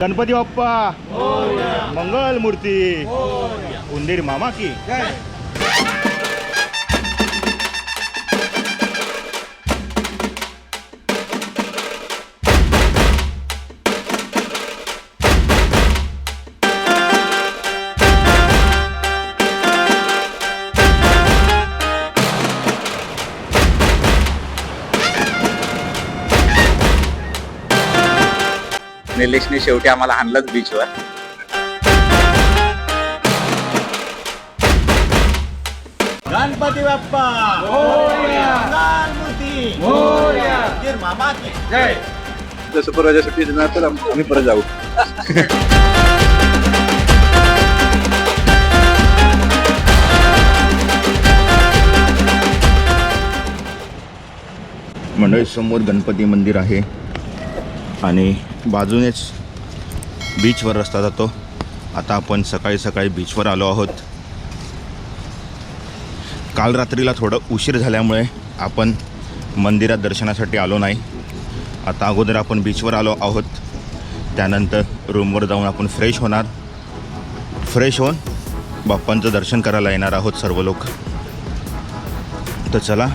गणपती बाप्पा मंगल मूर्ती उंदीर मामा की. निलेशने शेवटी आम्हाला आणलंच बीचवर गणपती बाप्पा! मंगल मूर्ती मामा की! जसं परवाच्या सुट्टी देणार तर आम- आम्ही परत जाऊ. मंडळी समोर गणपती मंदिर आहे. आणि बाजूनेच बीचवर रस्ता जातो. आता आपण सकाळी सकाळी बीचवर आलो आहोत. काल रात्रीला थोडं उशीर झाल्यामुळे आपण मंदिरात दर्शनासाठी आलो नाही. आता अगोदर आपण बीचवर आलो आहोत. त्यानंतर रूमवर जाऊन आपण फ्रेश होणार. फ्रेश होऊन बाप्पांचं दर्शन करायला येणार आहोत सर्व लोक. तर चला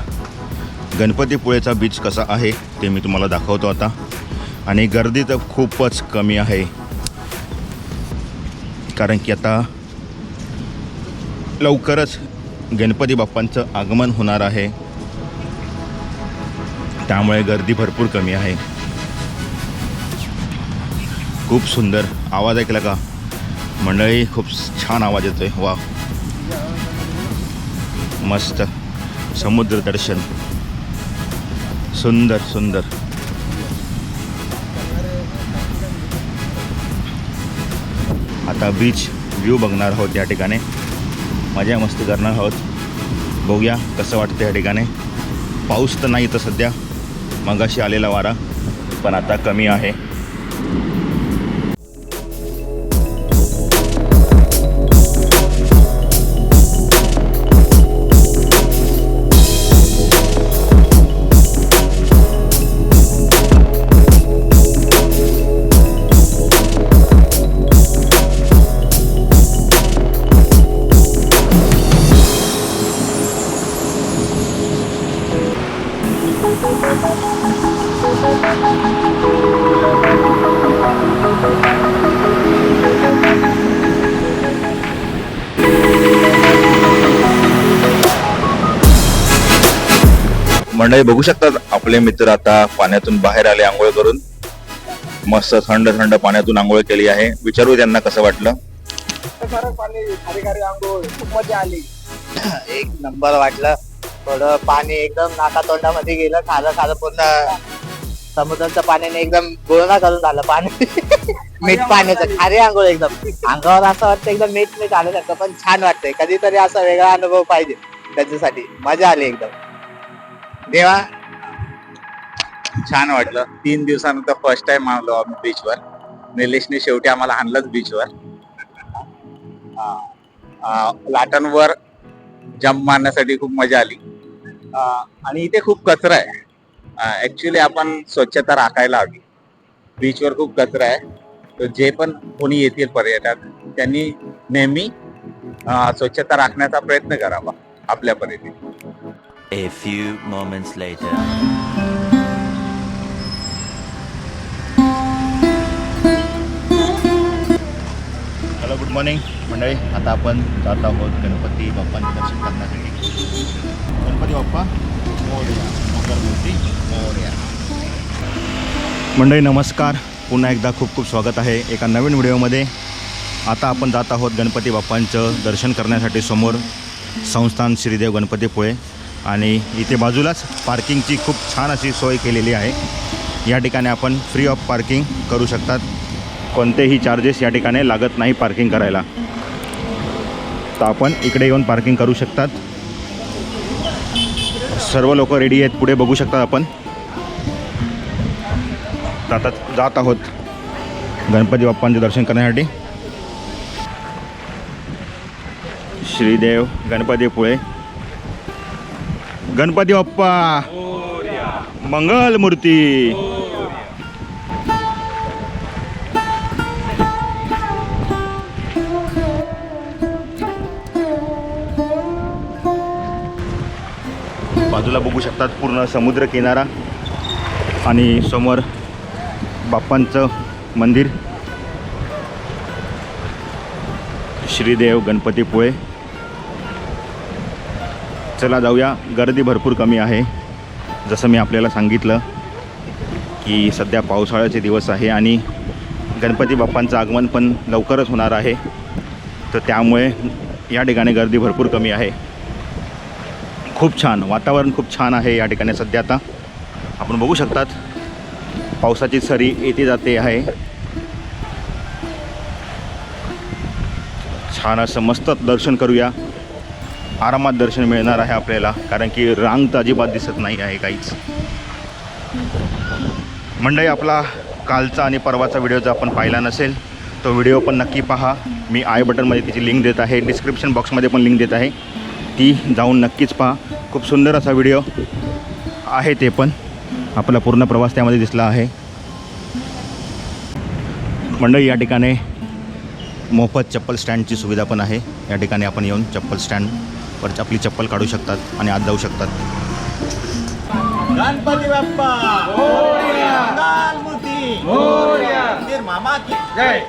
गणपतीपुळेचा बीच कसा आहे ते मी तुम्हाला दाखवतो आता. आणि गर्दी तर खूपच कमी आहे. कारण की आता लवकरच गणपती बाप्पांचं आगमन होणार आहे. त्यामुळे गर्दी भरपूर कमी आहे. खूप सुंदर आवाज ऐकला का? मंडळी खूप छान आवाज येतोय. वा मस्त. समुद्र दर्शन. सुंदर सुंदर. आता बीच व्ह्यू बघणार आहोत या ठिकाणी. मजा मस्ती करणार आहोत. बघूया कसं वाटतं या ठिकाणी. पाऊस तर नाही तर सध्या. मगाशी आलेला वारा पण आता कमी आहे. मंडळी बघू शकतात. आपले मित्र आता पाण्यातून बाहेर आले आंघोळ करून मस्त थंड थंड पाण्यातून आंघोळ केली आहे. विचारू त्यांना कसं वाटलं? एक नंबर वाटलं. थोडं पाणी एकदम नाका तोंडामध्ये गेलं. खालं खालं पूर्ण समुद्राच्या पाण्याने एकदम गुळणा करून झालं पाणी. मीठ पाण्याचं खारे आंघोळ एकदम. अंगावर असं वाटतं एकदम मीठ मीठ आल्यासारखं पण छान वाटतंय. कधीतरी असा वेगळा अनुभव पाहिजे त्याच्यासाठी. मजा आली एकदम. देवा. छान वाटलं. तीन दिवसानंतर फर्स्ट टाइम आलो आम्ही बीचवर निलेशने शेवटी आम्हाला आणलंच बीचवर लाटांवर जंप मारण्यासाठी खूप मजा आली. आणि इथे खूप कचरा आहे. ऍक्च्युली आपण स्वच्छता राखायला हवी. बीचवर खूप कचरा आहे. तर जे पण कोणी येतील पर्यटक त्यांनी नेहमी स्वच्छता राखण्याचा प्रयत्न करावा आपल्या परीने. A few moments later. Hello good morning मंडळी. आता आपण जात आहोत गणपती बाप्पांचे दर्शन करण्यासाठी. गणपती बाप्पा मोरया मंगलमूर्ती मोरया. मंडळी नमस्कार. पुन्हा एकदा खूप खूप स्वागत आहे एका नवीन व्हिडिओमध्ये. आता आपण जात आहोत गणपती बाप्पांचं दर्शन करण्यासाठी समोर संस्थान श्रीदेव गणपतीपुळे. आणि इथे बाजूलाच पार्किंगची खूप छान अशी सोय केलेली आहे. या ठिकाणी आपण फ्री ऑफ पार्किंग करू शकतात. कोणतेही चार्जेस या ठिकाणी लागत नाही पार्किंग करायला. तर आपण इकडे येऊन पार्किंग करू शकतात. सर्व लोक रेडी आहेत पुढे बघू शकतात आपण. आता जात आहोत. गणपती बाप्पांचे दर्शन करण्यासाठी. श्रीदेव गणपतीपुळे गणपती बाप्पा. मंगल मूर्ती बाजूला बघू शकतात पूर्ण समुद्र किनारा आणि समोर बाप्पांचं मंदिर. श्रीदेव गणपतीपुळे. चला जाऊया. गर्दी भरपूर कमी आहे. जसं मी आपल्याला सांगितलं की सध्या पावसाळ्याचे दिवस आहे आणि गणपती बाप्पांचं आगमन पण लवकरच होणार आहे. तर त्यामुळे या ठिकाणी गर्दी भरपूर कमी आहे. खूप छान. वातावरण खूप छान आहे या ठिकाणी सध्या आता. आपण बघू शकतात पावसाची सरी येते जाते आहे. छान असं मस्त दर्शन करूया. आरामात दर्शन मिळणार आहे आपल्याला कारण की रांग तर अजिबात दिसत नाही आहे काहीच. मंडळी आपला कालचा आणि परवाचा व्हिडिओ जर आपण पाहिला नसेल तो व्हिडिओ पण नक्की पहा. मी आय बटनमध्ये तिची लिंक देत आहे. डिस्क्रिप्शन बॉक्समध्ये पण लिंक देत आहे. ती जाऊन नक्कीच पहा. खूप सुंदर असा व्हिडिओ आहे ते पण. आपला पूर्ण प्रवास त्यामध्ये दिसला आहे. मंडळी या ठिकाणी मोफत चप्पल स्टँडची सुविधा पण आहे. या ठिकाणी आपण येऊन चप्पल स्टँड स्टँडवर आपली चप्पल काढू शकतात आणि आत जाऊ शकतात. गणपती बाप्पा! मंगल मूर्ती मंदिर मामा की जय!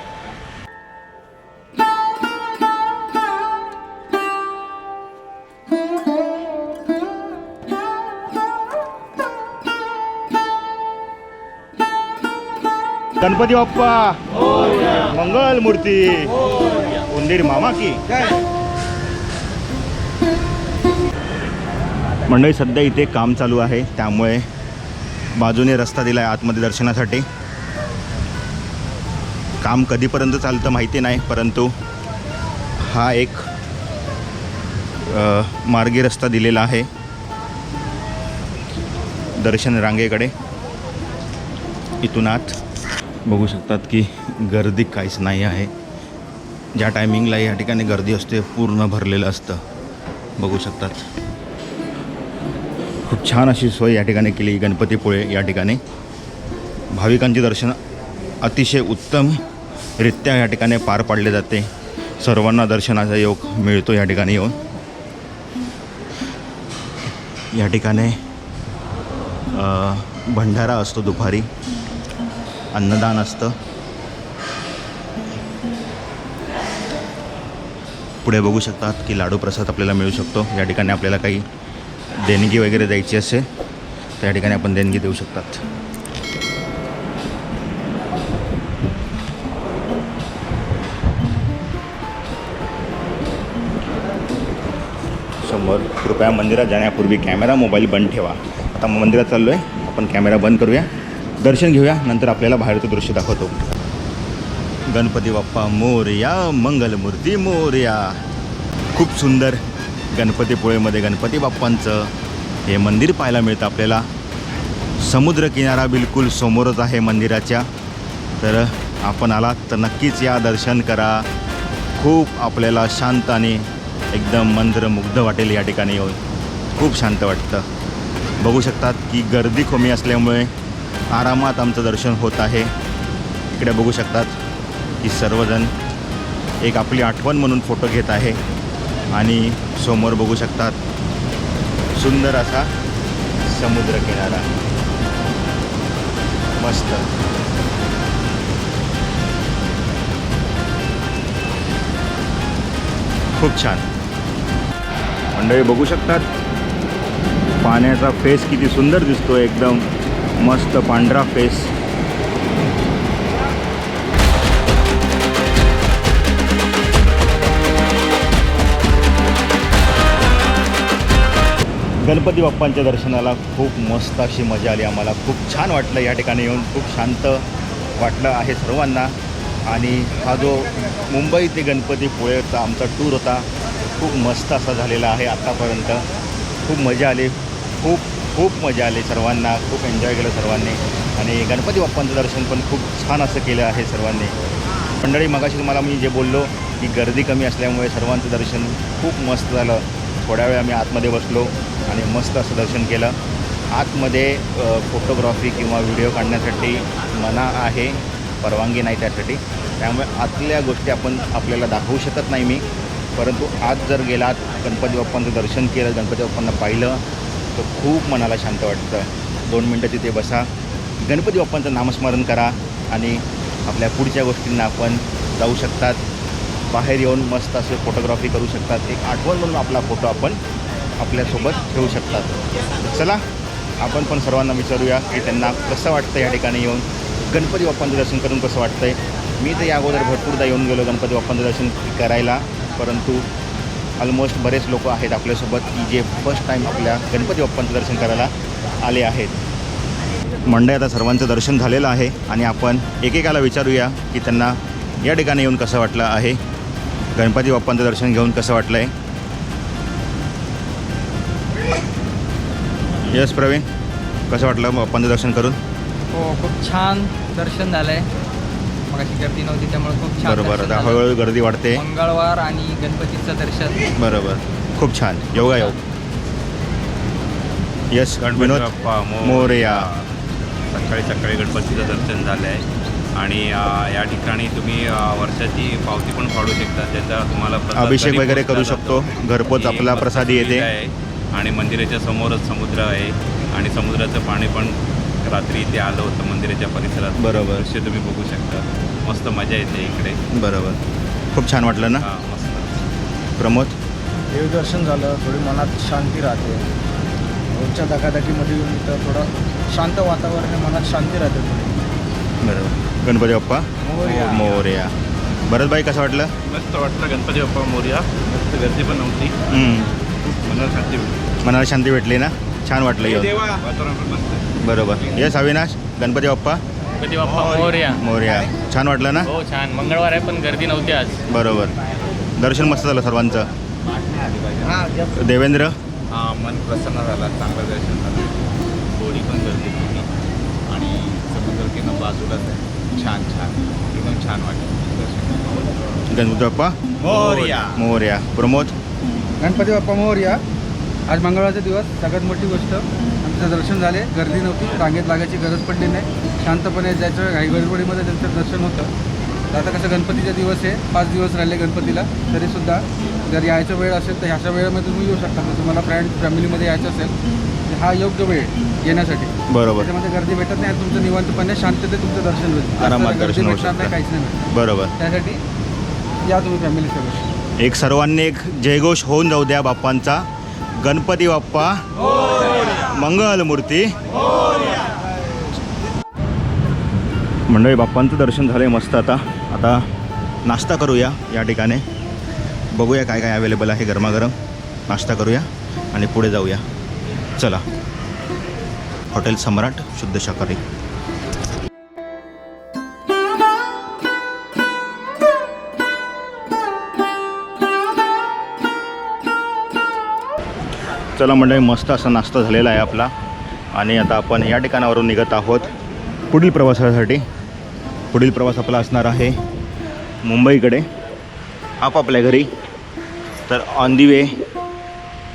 गणपती बाप्पा! मंगल मूर्ती उंदीर मामा की। मंडळी सध्या इथे काम चालू आहे. त्यामुळे बाजूने रस्ता दिला आहे आतमध्ये दर्शनासाठी. काम कधीपर्यंत चालतं माहिती नाही परंतु हा एक मार्गी रस्ता दिलेला आहे. दर्शन रांगेकडे. इथून आत. बघू शकतात की गर्दी काहीच नाही आहे. ज्या टायमिंगला या ठिकाणी गर्दी असते पूर्ण भरलेलं असतं. बघू शकतात. खूप छान अशी सोय या ठिकाणी केली गणपतीपुळे या ठिकाणी. भाविकांचे दर्शन अतिशय उत्तमरित्या या ठिकाणी पार पाडले जाते. सर्वांना दर्शनाचा योग मिळतो या ठिकाणी येऊन. या ठिकाणी भंडारा असतो दुपारी. अन्नदान असतं. पुढे बघू शकतात की लाडू प्रसाद आपल्याला मिळू शकतो. या ठिकाणी आपल्याला काही देणगी वगैरे द्यायची असेल त्या ठिकाणी आपण देणगी देऊ शकतात. समोर कृपया मंदिरात जाण्यापूर्वी कॅमेरा मोबाईल बंद ठेवा. आता मंदिरात चाललो आहे आपण कॅमेरा बंद करूया. दर्शन घेऊया नंतर आपल्याला बाहेरचं दृश्य दाखवतो. गणपती बाप्पा मोरया मंगलमूर्ती मोरया. खूप सुंदर गणपतीपुळेमध्ये गणपती बाप्पांचं हे मंदिर पाहायला मिळतं आपल्याला. समुद्रकिनारा बिलकुल समोरच आहे मंदिराच्या. तर आपण आलात तर नक्कीच या दर्शन करा. खूप आपल्याला शांत आणि एकदम मंत्रमुग्ध वाटेल या ठिकाणी येऊन. खूप शांत वाटतं. बघू शकतात की गर्दी कमी असल्यामुळे आरामात आमचं दर्शन होत आहे. इकडे बघू शकतात की सर्वजण एक आपली आठवण म्हणून फोटो घेत आहे. आणि समोर बघू शकतात. सुंदर असा समुद्र किनारा. मस्त. खूप छान. मंडळी बघू शकतात? पाण्याचा फेस किती सुंदर दिसतो एकदम. मस्त पांढरा फेस गणपती बाप्पांच्या दर्शनाला खूप मस्त अशी मजा आली. आम्हाला खूप छान वाटलं या ठिकाणी येऊन. खूप शांत वाटलं आहे सर्वांना. आणि हा जो मुंबई ते गणपतीपुळेचा आमचा टूर होता खूप मस्त असा झालेला आहे आत्तापर्यंत खूप मजा आली. खूप खूप मजा आली सर्वांना. खूप एन्जॉय केलं सर्वांनी. आणि गणपती बाप्पांचं दर्शन पण खूप छान असं केलं आहे सर्वांनी. मंडळी मगाशी तुम्हाला मी जे बोललो की गर्दी कमी असल्यामुळे सर्वांचं दर्शन खूप मस्त झालं. थोड्या वेळ आम्ही आतमध्ये बसलो. आणि मस्त असं दर्शन केलं. आतमध्ये फोटोग्राफी किंवा व्हिडिओ काढण्यासाठी मना आहे परवानगी नाही त्यासाठी. त्यामुळे आतल्या गोष्टी आपण आपल्याला दाखवू शकत नाही मी. परंतु आज जर गेलात गणपती बाप्पांचं दर्शन केलं गणपती बाप्पांना पाहिलं तर खूप मनाला शांत वाटतं. दोन मिनटं तिथे बसा. गणपती बाप्पांचं नामस्मरण करा आणि आपल्या पुढच्या गोष्टींना आपण जाऊ शकतात. बाहेर येऊन मस्त असे फोटोग्राफी करू शकतात. एक आठवण म्हणून आपला फोटो आपण आपल्यासोबत ठेवू शकतात. चला आपण पण सर्वांना विचारूया की त्यांना कसं वाटतं या ठिकाणी येऊन? गणपती बाप्पांचं दर्शन करून कसं वाटतंय? मी तर या अगोदर भरपूरदा येऊन गेलो गणपती बाप्पांचं दर्शन करायला परंतु ऑलमोस्ट बरेच लोक आहेत आपल्यासोबत की जे फर्स्ट टाईम आपल्या गणपती बाप्पांचं दर्शन करायला आले आहेत. मंडई आता सर्वांचं दर्शन झालेलं आहे आणि आपण एकेकाला विचारूया की त्यांना या ठिकाणी येऊन कसं वाटलं आहे? गणपती बाप्पांचं दर्शन घेऊन कसं वाटलं आहे यस प्रवीण. कसं वाटलं बाप्पांचं दर्शन करून? हो खूप छान दर्शन झालंय. मग अशी गर्दी नव्हती त्यामुळे खूप छान बरोबर दर्शन आता झालं. हळूहळू गर्दी वाढते. मंगळवार आणि गणपतीचं दर्शन. बरोबर. खूप छान. योगा योग. यस गणपती विनोद बाप्पा मोरया. सकाळी सकाळी गणपतीचं दर्शन झालं आहे आणि अ, या ठिकाणी तुम्ही अ, वर्षाची पावती पण फाडू शकता. ज्याचा तुम्हाला प्रसाद अभिषेक घरी वगैरे करू शकतो. जातो. घरपोच ही आपला मस्त प्रसादी येते. सुविधा आहे. आणि मंदिराच्या समोरच समुद्र आहे आणि समुद्राचं पाणी पण रात्री इथे आलं होतं मंदिराच्या परिसरात. बरोबर. दृश्य तुम्ही बघू शकता. मस्त मजा येते इकडे. बरोबर. खूप छान वाटलं ना? हा, मस्त. प्रमोद? देवदर्शन झालं थोडी मनात शांती राहते. रोजच्या धकाधकीमध्ये येऊन इथं थोडं शांत वातावरण आहे मनात शांती राहते थोडी. बरोबर. गणपती बाप्पा? मोरया. मोरया. भरतबाई कसं वाटलं? मस्त वाटलं गणपती बाप्पा मोर्या. मस्त गर्दी पण नव्हती. हम्म. मनाला शांती भेटली. मनाला शांती भेटली ना? छान वाटलं येऊन. बरोबर. यस अविनाश गणपती बाप्पा? गणपती बाप्पा मोरया. मोरया. छान वाटलं ना? हो छान. मंगळवार आहे पण गर्दी नव्हती आज. बरोबर. दर्शन मस्त झालं सर्वांचं. देवेंद्र? हा मन प्रसन्न झाला. चांगलं दर्शन झालं. थोडी पण गर्दी नव्हती. आणि समुद्रकिनं बाजूलाच आहे. छान छान. एकदम छान वाटलं. गणपती बाप्पा? मोरया. मोरया. प्रमोद? गणपती बाप्पा मोरया आज मंगळवारचा दिवस. सगळ्यात मोठी गोष्ट आमचं दर्शन झाले. गर्दी नव्हती. रांगेत लागायची गरज पडली नाही. शांतपणे जायचं. घाई गडबडीमध्ये त्यांचं दर्शन होतं. तर आता कसं गणपतीचा दिवस आहे. पाच दिवस राहिले गणपतीला. तरीसुद्धा जर यायचा वेळ असेल तर ह्याच्या वेळेमध्ये तुम्ही येऊ शकता. जर तुम्हाला फ्रेंड फॅमिलीमध्ये यायचं असेल तर हा योग्य वेळ येण्यासाठी. बरोबर. त्याच्यामध्ये गर्दी भेटत नाही. तुमचं निवांतपणे शांततेत तुमचं दर्शन होईल. आरामात दर्शन नाही. काहीच नाही. बरोबर. त्यासाठी या तुम्ही फॅमिली सगळं एक सर्वांनी एक जयघोष होऊन जाऊ द्या बाप्पांचा. गणपती बाप्पा. मंगलमूर्ती मंडळी बाप्पांचं दर्शन झालं आहे मस्त आता. आता नाश्ता करूया या ठिकाणी. बघूया काय काय अवेलेबल आहे गरमागरम. नाश्ता करूया आणि पुढे जाऊया. चला. हॉटेल सम्राट शुद्ध शाकाहारी. चला मंडळी मस्त असा नाश्ता झालेला आहे आपला. आणि आता आपण या ठिकाणावरून निघत आहोत पुढील प्रवासासाठी. पुढील प्रवास आपला असणार आहे मुंबईकडे आपापल्या घरी. तर on the way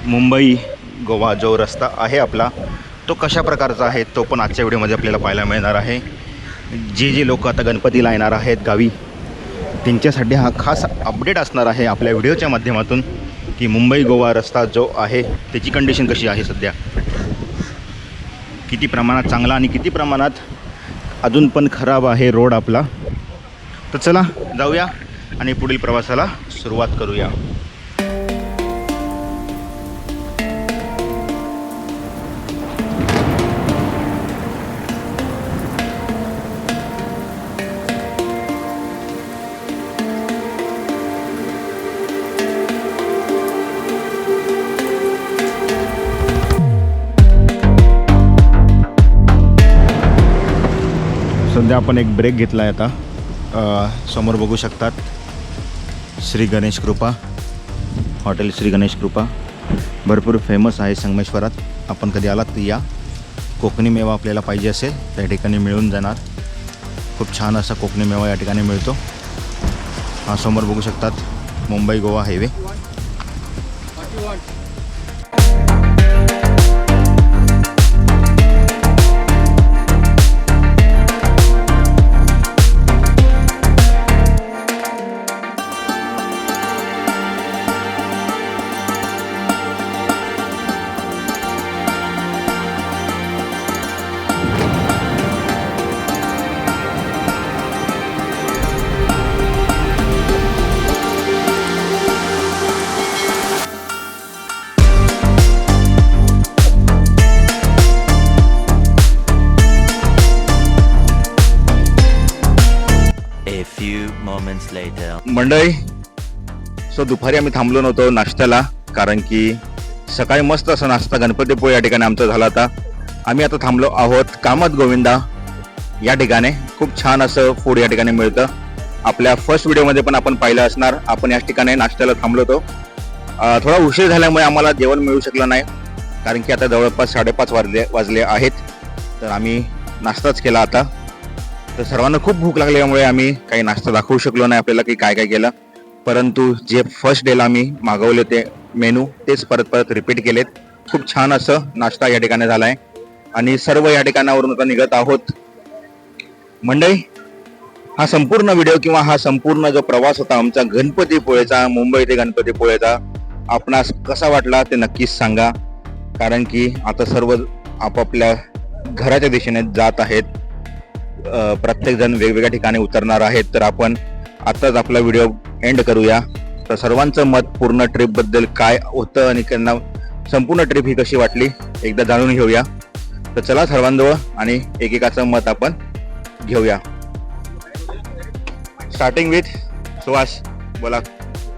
Mumbai Goa जो रस्ता आहे आपला तो कशा प्रकारचा आहे तो पण आजच्या व्हिडिओमध्ये आपल्याला पाहायला मिळणार आहे. जे जे लोक आता गणपतीला येणार आहेत गावी त्यांच्यासाठी हा खास अपडेट असणार आहे आपल्या व्हिडिओच्या माध्यमातून. की मुंबई गोवा रस्ता जो आहे त्याची कंडिशन कशी आहे सध्या? किती प्रमाणात चांगला आणि किती प्रमाणात अजून पण खराब आहे रोड आपला? तर चला जाऊया आणि पुढील प्रवासाला सुरुवात करूया. सध्या आपण एक ब्रेक घेतला आहे आता समोर बघू शकतात श्री गणेश कृपा हॉटेल श्री गणेश कृपा. भरपूर फेमस आहे संगमेश्वरात. आपण कधी आलात तर या. कोकणी मेवा आपल्याला पाहिजे असेल त्या ठिकाणी मिळून जाणार. खूप छान असा कोकणी मेवा या ठिकाणी मिळतो. हा समोर बघू शकतात मुंबई गोवा हायवे. मंडळी सो दुपारी आम्ही थांबलो नव्हतो नाश्त्याला कारण की सकाळी मस्त असा नाश्ता गणपतीपुळे या ठिकाणी आमचा झाला होता. आम्ही आता थांबलो आहोत कामत गोविंदा या ठिकाणी. खूप छान असं फूड या ठिकाणी मिळतं. आपल्या फर्स्ट व्हिडिओमध्ये पण आपण पाहिलं असणार. आपण या ठिकाणी नाश्त्याला थांबलो होतो. थोडा उशीर झाल्यामुळे आम्हाला जेवण मिळू शकलं नाही कारण की आता जवळपास साडेपाच वाजले वाजले आहेत. तर आम्ही नाश्ताच केला आता. तर सर्वांना खूप भूक लागल्यामुळे आम्ही काही नाश्ता दाखवू शकलो नाही आपल्याला की काय काय केलं. परंतु जे फर्स्ट डेला आम्ही मागवले होते मेनू तेच परत परत रिपीट केलेत. खूप छान असं नाश्ता या ठिकाणी झाला आहे आणि सर्व या ठिकाणावरून आता निघत आहोत. मंडळी हा संपूर्ण व्हिडिओ किंवा हा संपूर्ण जो प्रवास होता आमचा गणपतीपुळेचा मुंबई ते गणपतीपुळेचा आपणास कसा वाटला ते नक्कीच सांगा. कारण की आता सर्व आपापल्या घराच्या दिशेने जात आहेत. प्रत्येक जण वेगवेगळ्या ठिकाणी उतरणार आहेत. तर आपण आताच आपला व्हिडिओ एंड करूया. तर सर्वांचं मत पूर्ण ट्रिपबद्दल काय होतं आणि त्यांना संपूर्ण ट्रिप ही कशी वाटली एकदा जाणून घेऊया. तर चला सर्वांजवळ आणि एकेकाचं मत आपण घेऊया. स्टार्टिंग विथ सुहास बोला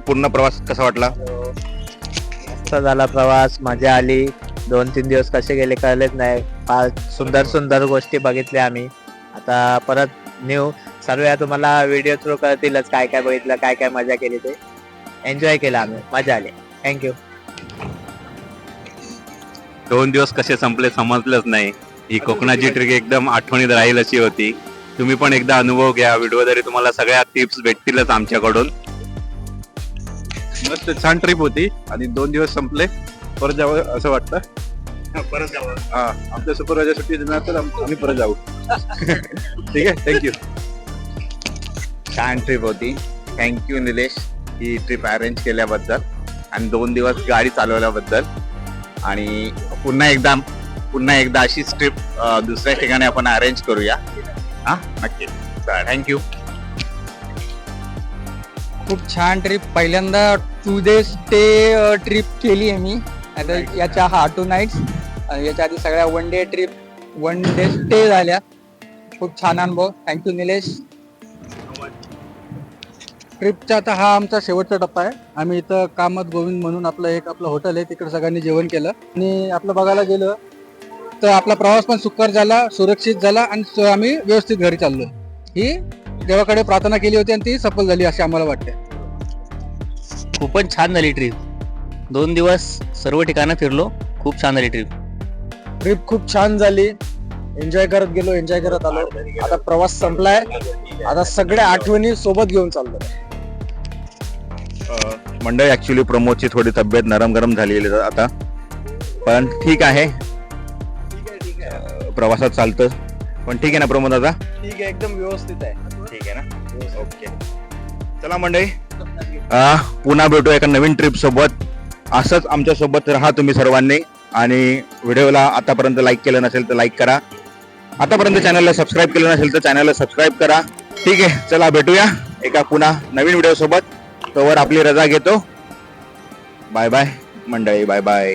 पूर्ण प्रवास कसा वाटला? मस्त झाला प्रवास मजा आली. दोन तीन दिवस कसे गेले कळलेच नाही. फार सुंदर सुंदर गोष्टी बघितल्या आम्ही. आता परत न्यू सर्व तुम्हाला व्हिडिओ थ्रू कळतीलच काय काय बघितलं काय काय मजा केली ते. एन्जॉय केला आम्ही. मजा आली. थँक्यू दोन दिवस कसे संपले समजलंच नाही. ही कोकणाची ट्रिक एकदम आठवणीत राहील अशी होती. तुम्ही पण एकदा अनुभव घ्या. व्हिडिओ तरी तुम्हाला सगळ्या टिप्स भेटतीलच आमच्याकडून. मस्त छान ट्रिप होती. आणि दोन दिवस संपले. परत जावं असं वाटतं. परत हा आमच्या सुपरवायझर सुट्टी देणार तर आम- आम्ही परत जाऊ. ठीक आहे? थँक्यू छान ट्रिप होती. थँक्यू निलेश ही ट्रिप अरेंज केल्याबद्दल आणि दोन दिवस गाडी चालवल्याबद्दल. आणि पुन्हा एकदा पुन्हा एकदा अशीच ट्रिप दुसऱ्या ठिकाणी आपण अरेंज करूया. हा? नक्की. थँक्यू खूप छान ट्रिप पहिल्यांदा टू डे स्टे ट्रिप केली आहे मी. आता याच्या हा टू नाईट्स आणि याच्या आधी सगळ्या one day trip one day stay झाल्या. खूप छान अनुभव. थँक्यू निलेश ट्रिपचा आता हा आमचा शेवटचा टप्पा आहे. आम्ही इथं कामत गोविंद म्हणून आपलं एक आपलं हॉटेल आहे. तिकडे सगळ्यांनी जेवण केलं. आणि आपलं बघायला गेलं तर आपला प्रवास पण सुकर झाला सुरक्षित झाला आणि आम्ही व्यवस्थित घरी चाललो ही देवाकडे प्रार्थना केली होती आणि ती सफल झाली अशी आम्हाला वाटते. खूपच छान झाली ट्रिप दोन दिवस सर्व ठिकाणं फिरलो. खूप छान झाली ट्रिप ट्रिप खूप छान झाली. एन्जॉय करत गेलो एन्जॉय करत आलो. आता प्रवास संपलाय. आता सगळ्या आठवणी सोबत घेऊन चाललो. मंडळी ऍक्च्युली प्रमोदची थोडी तब्येत नरम गरम झालेली आता. पण ठीक आहे. प्रवासात चालतं पण ठीक आहे ना प्रमोद आता ठीक आहे एकदम व्यवस्थित आहे. ठीक आहे ना? ओके चला मंडळी. पुन्हा भेटू एका नवीन ट्रिप सोबत. असंच आमच्यासोबत राहा तुम्ही सर्वांनी. आणि व्हिडिओला आतापर्यंत लाईक केलं नसेल तर लाईक करा. आतापर्यंत चॅनलला सबस्क्राईब केलं नसेल तर चॅनलला सबस्क्राईब करा. ठीक आहे चला भेटूया एका पुन्हा नवीन व्हिडिओसोबत तोवर आपली रजा घेतो. बाय बाय मंडळी बाय बाय